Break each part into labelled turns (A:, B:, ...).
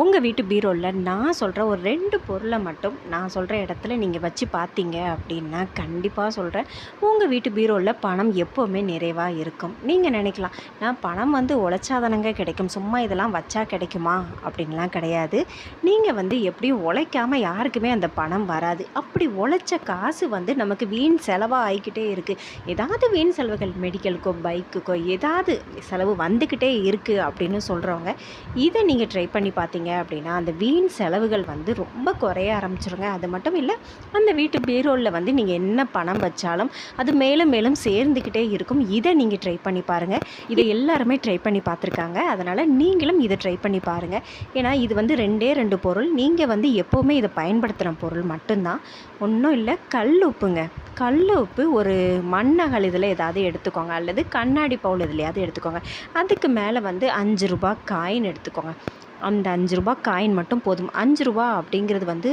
A: உங்கள் வீட்டு பீரோவில் நான் சொல்கிற ஒரு ரெண்டு பொருளை மட்டும் நான் சொல்கிற இடத்துல நீங்கள் வச்சு பார்த்தீங்க அப்படின்னா கண்டிப்பாக சொல்கிறேன் உங்கள் வீட்டு பீரோவில் பணம் எப்போவுமே நிறைவாக இருக்கும். நீங்கள் நினைக்கலாம் நான் பணம் வந்து உழைச்சாதானங்க கிடைக்கும் சும்மா இதெல்லாம் வச்சா கிடைக்குமா? அப்படின்லாம் கிடையாது. நீங்கள் வந்து எப்படியும் உழைக்காமல் யாருக்குமே அந்த பணம் வராது. அப்படி உழைச்ச காசு வந்து நமக்கு வீண் செலவாக ஆகிக்கிட்டே இருக்குது ஏதாவது வீண் செலவுகள் மெடிக்கலுக்கோ பைக்குக்கோ ஏதாவது செலவு வந்துக்கிட்டே இருக்குது அப்படின்னு சொல்கிறவங்க இதை நீங்கள் ட்ரை பண்ணி பார்த்தீங்க அப்படின்னா அந்த வீண் செலவுகள் வந்து ரொம்ப குறைய ஆரம்பிச்சிருங்க. அது மட்டும் இல்லை அந்த வீட்டு பீரோலில் வந்து நீங்கள் என்ன பணம் வச்சாலும் அது மேலும் மேலும் சேர்ந்துக்கிட்டே இருக்கும். இதை நீங்கள் ட்ரை பண்ணி பாருங்கள் இதை எல்லாருமே ட்ரை பண்ணி பார்த்துருக்காங்க. அதனால் நீங்களும் இதை ட்ரை பண்ணி பாருங்கள் ஏன்னா இது வந்து ரெண்டே ரெண்டு பொருள். நீங்கள் வந்து எப்போவுமே இதை பயன்படுத்துகிற பொருள் மட்டும்தான். ஒன்றும் இல்லை கல் உப்புங்க. கல் உப்பு ஒரு மண்ணகல் இதில் ஏதாவது எடுத்துக்கோங்க. அல்லது கண்ணாடி பவுல் இதுலையாவது எடுத்துக்கோங்க. அதுக்கு மேலே வந்து அஞ்சு ரூபாய் காயின் எடுத்துக்கோங்க. அந்த அஞ்சு ரூபா காயின் மட்டும் போதும். அஞ்சு ரூபா அப்படிங்கிறது வந்து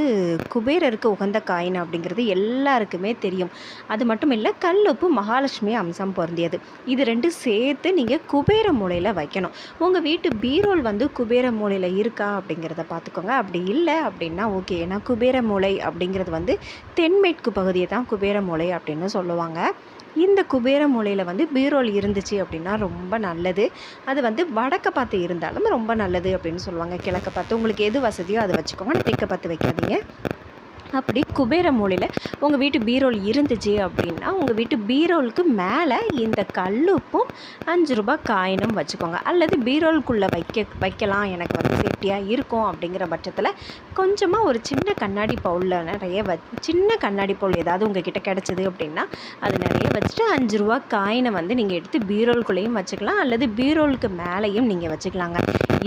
A: குபேரருக்கு உகந்த காயின் அப்படிங்கிறது எல்லாருக்குமே தெரியும். அது மட்டும் இல்லை கல்லுப்பு மகாலட்சுமி அம்சம் பொருந்தியது. இது ரெண்டும் சேர்த்து நீங்கள் குபேர மூலையில் வைக்கணும். உங்கள் வீட்டு பீரோல் வந்து குபேர மூலையில் இருக்கா அப்படிங்கிறத பார்த்துக்கோங்க. அப்படி இல்லை அப்படின்னா ஓகே ஏன்னா குபேர மூலை அப்படிங்கிறது வந்து தென்மேற்கு பகுதியை தான் குபேர மூலை அப்படின்னு சொல்லுவாங்க. இந்த குபேர மூலையில் வந்து பீரோல் இருந்துச்சு அப்படின்னா ரொம்ப நல்லது. அது வந்து வடக்க பார்த்து இருந்தாலும் ரொம்ப நல்லது அப்படின்னு சொல்லுவாங்க. கிழக்க பார்த்து. உங்களுக்கு எது வசதியோ அதை வச்சுக்கோங்க. தெற்க பார்த்து வைக்காதீங்க. அப்படி குபேர மூலையில் உங்கள் வீட்டு பீரோல் இருந்துச்சு அப்படின்னா உங்கள் வீட்டு பீரோலுக்கு மேலே இந்த கல்லுப்பும் அஞ்சு ரூபாய் காயினும் வச்சுக்கோங்க. அல்லது பீரோலுக்குள்ளே வைக்க வைக்கலாம். எனக்கு வந்து சேஃப்டியாக இருக்கும் அப்படிங்கிற பட்சத்தில் கொஞ்சமாக ஒரு சின்ன கண்ணாடி பவுலில் நிறைய வ சின்ன கண்ணாடி பவுல் ஏதாவது உங்கள் கிட்டே கிடச்சிது அப்படின்னா அது நிறைய வச்சுட்டு அஞ்சு ரூபா காயினை வந்து நீங்கள் எடுத்து பீரோலுக்குள்ளேயும் வச்சுக்கலாம். அல்லது பீரோலுக்கு மேலேயும் நீங்கள் வச்சுக்கலாங்க.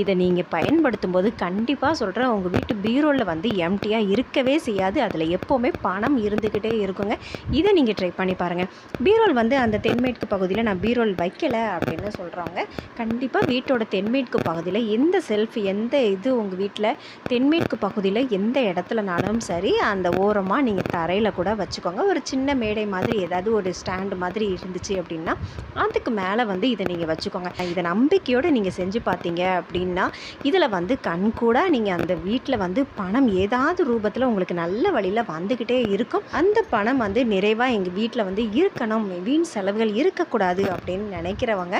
A: இதை நீங்கள் பயன்படுத்தும் போது கண்டிப்பாக சொல்கிறேன் உங்கள் வீட்டு பீரோலில் வந்து எம்டியாக இருக்கவே செய்யாது. அதில் எப்போவுமே பணம் இருந்துக்கிட்டே இருக்குங்க. இதை நீங்கள் ட்ரை பண்ணி பாருங்கள் பீரோல் வந்து அந்த தென்மேற்கு பகுதியில் நான் பீரோல் வைக்கலை அப்படின்னு சொல்கிறவங்க கண்டிப்பாக வீட்டோட தென்மேற்கு பகுதியில் எந்த செல்ஃப் எந்த இது உங்கள் வீட்டில் தென்மேற்கு பகுதியில் எந்த இடத்துலனாலும் சரி அந்த ஓரமாக நீங்கள் தரையில் கூட வச்சுக்கோங்க. ஒரு சின்ன மேடை மாதிரி ஏதாவது ஒரு ஸ்டாண்டு மாதிரி இருந்துச்சு அப்படின்னா அதுக்கு மேலே வந்து இதை நீங்கள் வச்சுக்கோங்க. இதை நம்பிக்கையோடு நீங்கள் செஞ்சு பார்த்தீங்க அப்படின்னா இதில் வந்து கண் கூட நீங்கள் அந்த வீட்டில் வந்து பணம் ஏதாவது ரூபத்தில் உங்களுக்கு நல்ல நல்ல வழியில் வந்துக்கிட்டே இருக்கும். அந்த பணம் வந்து நிறைவாக எங்கள் வீட்டில் வந்து இருக்கணும். வீண் செலவுகள் இருக்கக்கூடாது அப்படின்னு நினைக்கிறவங்க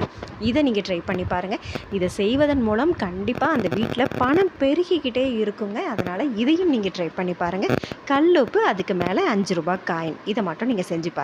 A: இதை நீங்கள் ட்ரை பண்ணி பாருங்கள் இதை செய்வதன் மூலம் கண்டிப்பாக அந்த வீட்டில் பணம் பெருகிக்கிட்டே இருக்குங்க. அதனால் இதையும் நீங்கள் ட்ரை பண்ணி பாருங்கள் கல்லுப்பு அதுக்கு மேலே அஞ்சு ரூபாய் காயின். இதை மட்டும் நீங்கள் செஞ்சு பாருங்கள்